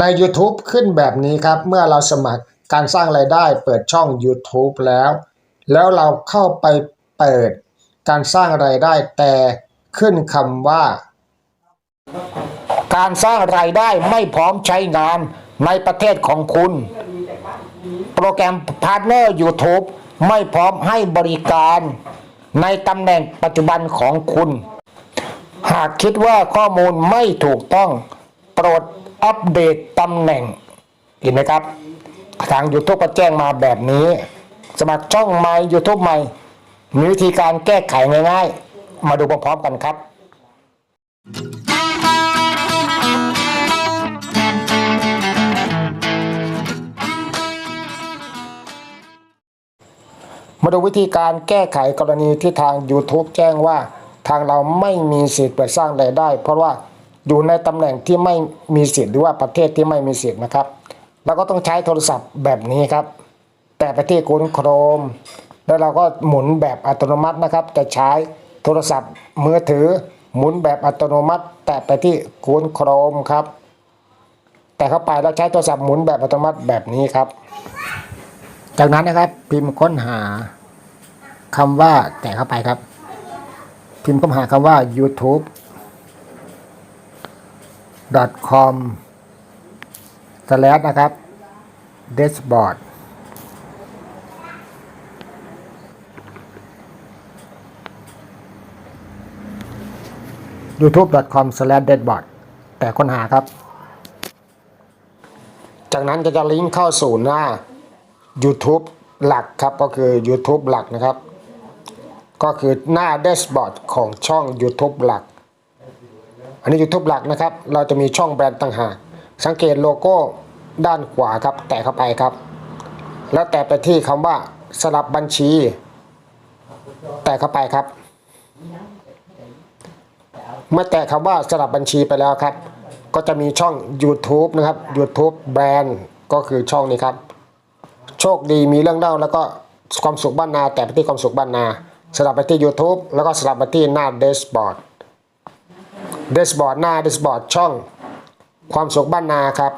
ใน YouTube ขึ้นแบบนี้ครับ เมื่อเราสมัครการสร้างรายได้เปิดช่อง YouTube แล้ว แล้วเราเข้าไปเปิดการสร้างรายได้แต่ขึ้นคำว่า การสร้างรายได้ไม่พร้อมใช้งานในประเทศของคุณ โปรแกรมพาร์ทเนอร์ YouTube ไม่พร้อมให้บริการในตำแหน่งปัจจุบันของคุณ หากคิดว่าข้อมูลไม่ถูกต้อง โปรด อัปเดตตำแหน่งเห็นไหมครับ ทาง YouTube ก็แจ้งมาแบบนี้ สมัครช่องใหม่ YouTube ใหม่ มีวิธีการแก้ไขง่ายๆ มาดูพร้อมๆกันครับมาดูวิธีการแก้ไขกรณีที่ทาง YouTube แจ้งว่า ทางเราไม่มีสิทธิ์เปิดสร้างรายได้ เพราะว่า อยู่ในตำแหน่งที่ไม่มีสิทธิ์หรือว่าประเทศที่ไม่มีสิทธิ์นะครับเราก็ต้องใช้โทรศัพท์แบบนี้ครับ แต่ไปที่คุณโครม แล้วเราก็หมุนแบบอัตโนมัตินะครับ จะใช้โทรศัพท์มือถือหมุนแบบอัตโนมัติ แต่ไปที่คุณโครมครับ แต่เข้าไปแล้วใช้โทรศัพท์หมุนแบบอัตโนมัติแบบนี้ครับ จากนั้นนะครับพิมพ์ค้นหาคำว่าแตะเข้าไปครับ พิมพ์ค้นหาคำว่า youtube com slash นะครับ dashboard youtube.com s l a s dashboard แต่ค้นหาครับ จากนั้นก็จะลิงก์เข้าสู่หน้า YouTube หลักครับก็คือ YouTube หลักนะครับ ก็คือหน้าแดชบอร์ดของช่อง YouTube หลัก อันนี้ YouTube หลักนะครับ เราจะมีช่องแบรนด์ต่างหาก สังเกตโลโก้ด้านขวาครับ แตะเข้าไปครับ แล้วแตะไปที่คำว่าสลับบัญชี แตะเข้าไปครับ เมื่อแตะคำว่าสลับบัญชีไปแล้วครับ ก็จะมีช่อง YouTube นะครับ YouTube แบรนด์ก็คือช่องนี้ครับ โชคดีมีเรื่องเล่าแล้วก็ความสุขบ้านนา แต่ไปที่ความสุขบ้านนาสลับไปที่ YouTube แล้วก็สลับไปที่หน้าเดสบอร์ด เดสบอร์ดหน้าเดสบอร์ดช่อง ความสุขบ้านนาครับ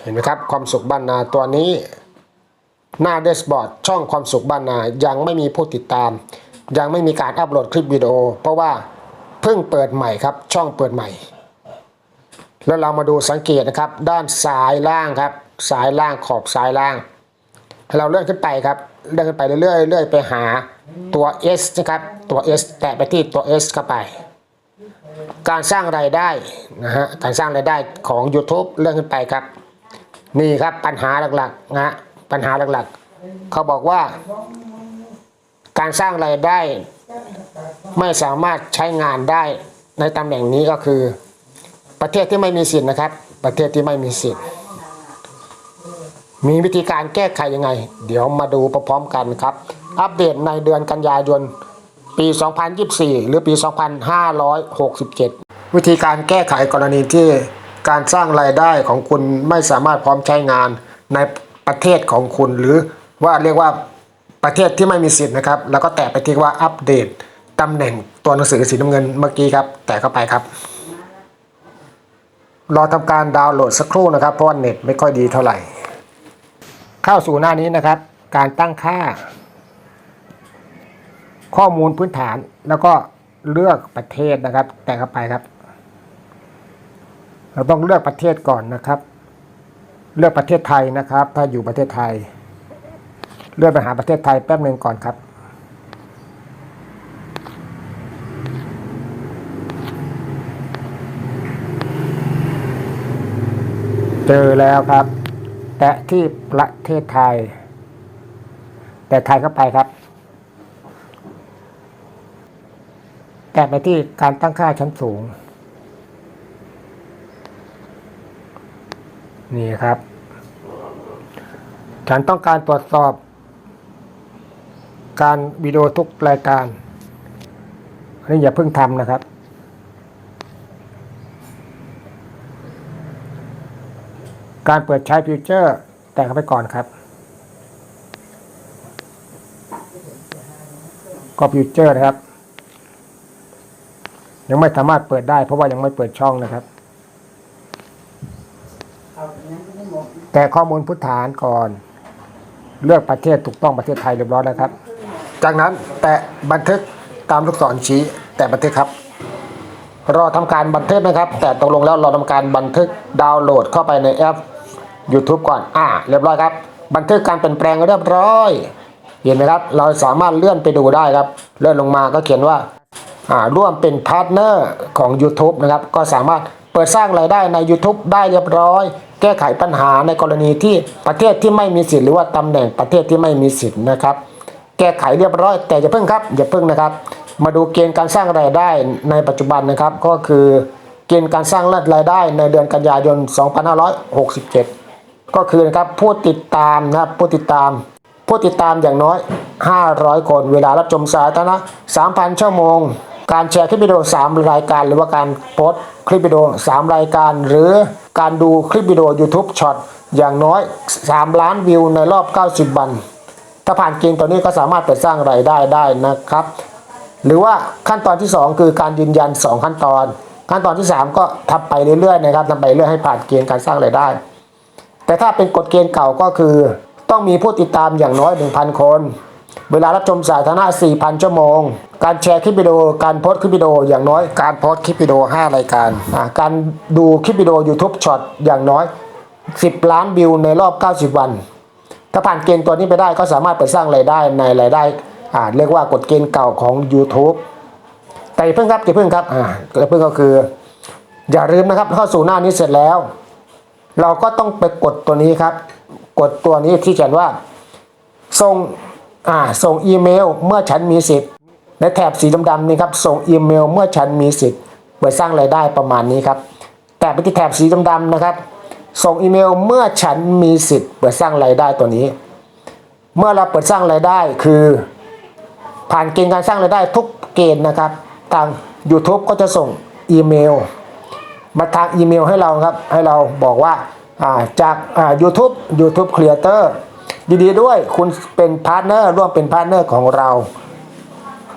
เห็นไหมครับความสุขบ้านนาตัวนี้ หน้าเดสบอร์ดช่องความสุขบ้านนายังไม่มีผู้ติดตาม ยังไม่มีการอัปโหลดคลิปวิดีโอ เพราะว่าเพิ่งเปิดใหม่ครับช่องเปิดใหม่ แล้วเรามาดูสังเกตนะครับ ด้านซ้ายล่างครับซ้ายล่างขอบซ้ายล่างเราเลื่อนขึ้นไปครับเลื่อนขึ้นไปเรื่อยๆเรื่อยไปหาตัว S นะครับตัว S แตะไปที่ตัว S เข้าไป การสร้างรายได้นะฮะการสร้างรายได้ของ YouTube เลื่อนขึ้นไปครับ นี่ครับปัญหาหลักๆนะฮะปัญหาหลักๆ เขาบอกว่า การสร้างรายได้ ไม่สามารถใช้งานได้ในตำแหน่งนี้ก็คือ ประเทศที่ไม่มีสิทธิ์นะครับ ประเทศที่ไม่มีสิทธิ์มีวิธีการแก้ไขยังไง เดี๋ยวมาดูพร้อมๆกันครับ อัปเดตในเดือนกันยายน ปี 2024 หรือปี 2567 วิธีการแก้ไขกรณีที่การสร้างรายได้ของคุณไม่สามารถพร้อมใช้งานในประเทศของคุณ หรือว่าเรียกว่าประเทศที่ไม่มีสิทธิ์นะครับ แล้วก็แตะไปที่ว่าอัปเดตตำแหน่งตัวหนังสือสีน้ำเงินเมื่อกี้ครับ แตะเข้าไปครับรอทำการดาวน์โหลดสักครู่นะครับเพราะว่าเน็ตไม่ค่อยดีเท่าไหร่ เข้าสู่หน้านี้นะครับ การตั้งค่า ข้อมูลพื้นฐานแล้วก็เลือกประเทศนะครับ แต่เข้าไปครับ เราต้องเลือกประเทศก่อนนะครับ เลือกประเทศไทยนะครับ ถ้าอยู่ประเทศไทย เลือกไปหาประเทศไทยแป๊บหนึ่งก่อนครับเจอแล้วครับ แตะที่ประเทศไทย แต่ไทยเข้าไปครับ แตะไปที่การตั้งค่าชั้นสูง นี่ครับ ฉันต้องการตรวจสอบ การวิดีโอทุกรายการอันนี้อย่าเพิ่งทำนะครับ การเปิดใช้ฟิวเจอร์ แต่เข้าไปก่อนครับก็ฟิวเจอร์นะครับ ยังไม่สามารถเปิดได้ เพราะว่ายังไม่เปิดช่องนะครับ แต่ข้อมูลพื้นฐานก่อน เลือกประเทศถูกต้องประเทศไทยเรียบร้อยแล้วครับ จากนั้นแตะบันทึกตามลูกศรชี้แตะบันทึกครับ รอทำการบันทึกนะครับ แต่ตกลงแล้วเราทำการบันทึกดาวน์โหลดเข้าไปในแอป YouTube ก่อนอ่าเรียบร้อยครับ บันทึกการเปลี่ยนแปลงเรียบร้อยเห็นไหมครับ เราสามารถเลื่อนไปดูได้ครับ เลื่อนลงมาก็เขียนว่าอ่า ร่วมเป็นพาร์ทเนอร์ของ YouTube นะครับ ก็สามารถเปิดสร้างรายได้ใน YouTube ได้เรียบร้อย แก้ไขปัญหาในกรณีที่ประเทศที่ไม่มีสิทธิ์หรือว่าตำแหน่งประเทศที่ไม่มีสิทธิ์นะครับ แก้ไขเรียบร้อย แต่อย่าเพิ่งครับอย่าเพิ่งนะครับ มาดูเกณฑ์การสร้างรายได้ในปัจจุบันนะครับ ก็คือเกณฑ์การสร้างรายได้ในเดือนกันยายน 2567 ก็คือนะครับผู้ติดตามนะครับผู้ติดตามผู้ติดตามอย่างน้อย 500 คน เวลารับชมสาธารณะ3,000 ชั่วโมง การแชร์คลิปวิดีโอ 3 รายการ หรือว่าการโพสต์คลิปวิดีโอ 3 รายการ หรือการดูคลิปวิดีโอ YouTube ช็อตอย่างน้อย 3 ล้านวิวในรอบ 90 วัน ถ้าผ่านเกณฑ์ตัวนี้ก็สามารถเปิดสร้างรายได้ได้นะครับ หรือว่าขั้นตอนที่ 2 คือการยืนยัน 2 ขั้นตอน ขั้นตอนที่ 3 ก็ทำไปเรื่อยๆนะครับทำไปเรื่อยให้ผ่านเกณฑ์การสร้างรายได้ แต่ถ้าเป็นกฎเกณฑ์เก่าก็คือ ต้องมีผู้ติดตามอย่างน้อย 1,000 คน เวลารับชมสาธารณะ 4,000 ชั่วโมง การแชร์คลิปวิดีโอ การโพสคลิปวิดีโออย่างน้อย การโพสคลิปวิดีโอ 5 รายการ การดูคลิปวิดีโอ YouTube ช็อตอย่างน้อย 10 ล้านวิวในรอบ 90 วัน ถ้าผ่านเกณฑ์ตัวนี้ไปได้ก็สามารถไปสร้างรายได้ในรายได้เรียกว่ากฎเกณฑ์เก่าของ YouTube แต่เพิ่งครับเพิ่งครับเพิ่งก็คือ อย่าลืมนะครับเข้าสู่หน้านี้เสร็จแล้ว เราก็ต้องไปกดตัวนี้ครับ กดตัวนี้ที่เขียนว่าส่ง อ่าส่งอีเมลเมื่อฉันมีสิทธิ์ในแถบสีดำๆนี่ครับส่งอีเมลเมื่อฉันมีสิทธิ์เปิดสร้างรายได้ประมาณนี้ครับแต่ไปที่แถบสีดำๆนะครับ ส่งอีเมลเมื่อฉันมีสิทธิ์เปิดสร้างรายได้ตัวนี้ เมื่อเราเปิดสร้างรายได้คือ ผ่านเกณฑ์การสร้างรายได้ทุกเกณฑ์นะครับ ทาง YouTube ก็จะส่งอีเมล มาทางอีเมลให้เราครับให้เราบอกว่าอ่าจากอ่า YouTube YouTube Creator ยินดีด้วยคุณเป็นพาร์ทเนอร์ร่วมเป็นพาร์ทเนอร์ของเรา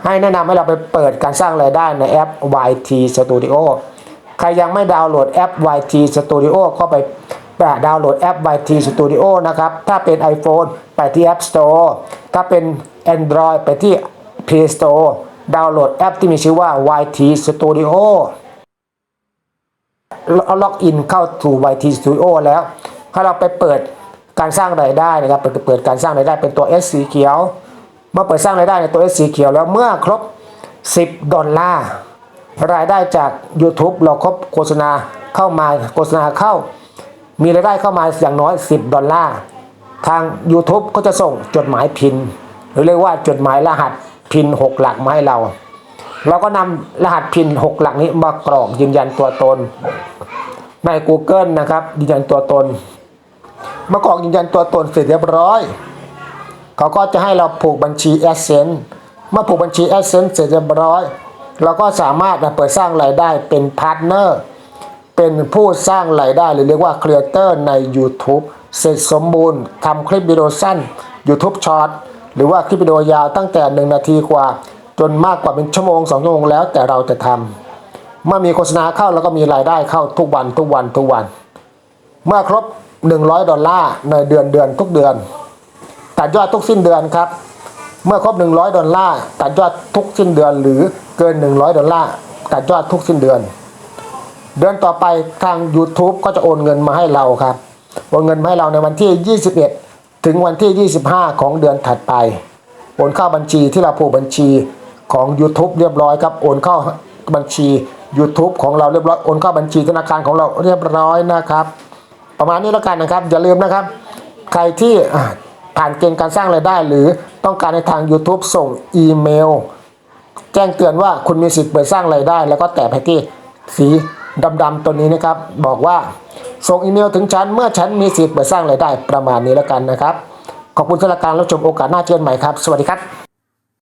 ให้แนะนำให้เราไปเปิดการสร้างรายได้ในแอป YT Studio ใครยังไม่ดาวน์โหลดแอป YT Studio ก็ไปดาวน์โหลดแอป YT Studio นะครับ ถ้าเป็น iPhone ไปที่ App Store ถ้าเป็น Android ไปที่ Play Store ดาวน์โหลดแอปที่มีชื่อว่า YT Studio ล็อกอินเข้าสู่ YT Studio แล้ว ถ้าเราไปเปิด การสร้างรายได้นะครับเปิดเปิดการสร้างรายได้เป็นตัว S สีเขียว เมื่อเปิดสร้างรายได้ในตัว S สีเขียวแล้วเมื่อครบ 10 ดอลลาร์รายได้จาก YouTube เราครบโฆษณาเข้ามาโฆษณาเข้า มีรายได้เข้ามาอย่างน้อย 10 ดอลลาร์ทาง YouTube ก็จะส่งจดหมายพิน หรือเรียกว่าจดหมายรหัสพิน 6 หลักมาให้เรา เราก็นำรหัสพิน 6 หลักนี้มากรอกยืนยันตัวตน ใน Google นะครับยืนยันตัวตน เมื่อกรอกยืนยันตัวตนเสร็จเรียบร้อย เขาก็จะให้เราผูกบัญชี Adsense เมื่อผูกบัญชี Adsense เสร็จเรียบร้อย เราก็สามารถเปิดสร้างรายได้เป็นพาร์ทเนอร์เป็นผู้สร้างรายได้หรือเรียกว่าครีเอเตอร์ใน YouTube เสร็จสมบูรณ์ทำคลิปวิดีโอสั้น YouTube Short หรือว่าคลิปวิดีโอยาวตั้งแต่ 1 นาทีกว่า จนมากกว่าเป็นชั่วโมง 2 ชั่วโมงแล้วแต่เราจะทำเมื่อมีโฆษณาเข้าแล้วก็มีรายได้เข้าทุกวันทุกวันทุกวัน เมื่อครบ 100 ดอลลาร์ในเดือนเดือนทุกเดือน ตัดยอดทุกสิ้นเดือนครับ เมื่อครบ 100 ดอลลาร์ตัดยอดทุกสิ้นเดือน หรือเกิน 100 ดอลลาร์ตัดยอดทุกสิ้นเดือน เดือนต่อไปทาง YouTube ก็จะโอนเงินมาให้เราครับ โอนเงินมาให้เราในวันที่ 21 ถึงวันที่ 25 ของเดือนถัดไป โอนเข้าบัญชีที่เราผูกบัญชีของ YouTube เรียบร้อยครับ โอนเข้าบัญชี YouTube ของเราเรียบร้อย โอนเข้าบัญชีธนาคารของเราเรียบร้อยนะครับ ประมาณนี้แล้วกันนะครับ อย่าลืมนะครับ ใครที่ผ่านเกณฑ์การสร้างรายได้ หรือต้องการในทาง YouTube ส่งอีเมล แจ้งเตือนว่าคุณมีสิทธิ์เปิดสร้างรายได้ แล้วก็แตะไปที่สีดำๆตัวนี้นะครับ บอกว่าส่งอีเมลถึงฉันเมื่อฉันมีสิทธิ์เปิดสร้างรายได้ประมาณนี้แล้วกันนะครับ ขอบคุณสำหรับการรับชมโอกาสหน้าเจอกันใหม่ครับ สวัสดีครับ